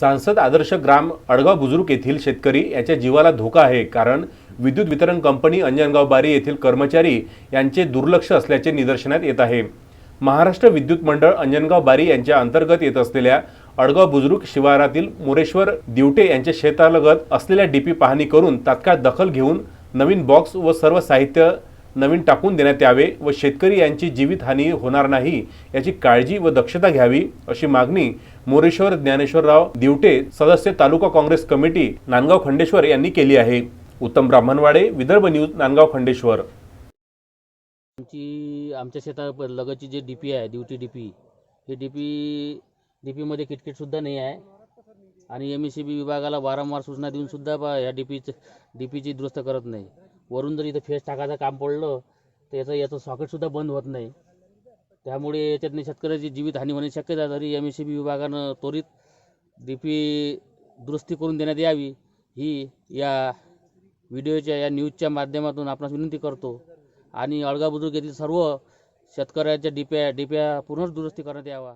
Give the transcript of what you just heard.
सांसद आदर्श ग्राम अडगाव बुजुर्ग येथील शेतकरी याच्या जीवाला धोका आहे कारण विद्युत वितरण कंपनी अंजनगाव बारी येथील कर्मचारी यांचे दुर्लक्ष असल्याचे निदर्शनात येत आहे. महाराष्ट्र विद्युत मंडळ अंजनगाव बारी यांच्या अंतर्गत येत असलेल्या अडगाव बुजुर्ग शिवारातील मोरेश्वर दिवटे यांच्या शेतालगत असलेल्या डीपी पाहणी करून तात्काळ दखल घेऊन नवीन बॉक्स व सर्व साहित्य नवीन टाकून देण्यात यावे व शेतकरी यांची जीवितहानी होणार नाही याची काळजी व दक्षता घ्यावी अशी मागणी मोरेश्वर ज्ञानेश्वरराव दिवटे सदस्य तालुका काँग्रेस कमिटी नांदगाव खंडेश्वर यांनी केली आहे. उत्तम ब्राह्मणवाडे विदर्भ न्यूज नांदगाव खंडेश्वर. आमची आमच्या शेता लगतची जे डी पी आहे ड्युटी डी पी हे डी पी डी पीमध्ये किटकिटसुद्धा नाही आहे. आणि एम एस सी बी विभागाला वारंवार सूचना देऊनसुद्धा बा या डी पीचं डी पीची दुरुस्त करत नाही. वरून जर इथं फेस टाकायचं काम पडलं तर याचं याचं सॉकेटसुद्धा बंद होत नाही. त्यामुळे याच्यातनं शेतकऱ्याची जीवितहानी होण्याची शक्यता तरी एम एस सी बी विभागानं त्वरित डी पी दुरुस्ती करून देण्यात यावी. ही या व्हिडिओच्या या न्यूजच्या माध्यमातून आपणास विनंती करतो. आणि अळगा बुजुर्ग येथील सर्व शेतकऱ्याच्या डिप्या डिप्या पुनर्दुरुस्ती करण्यात यावा.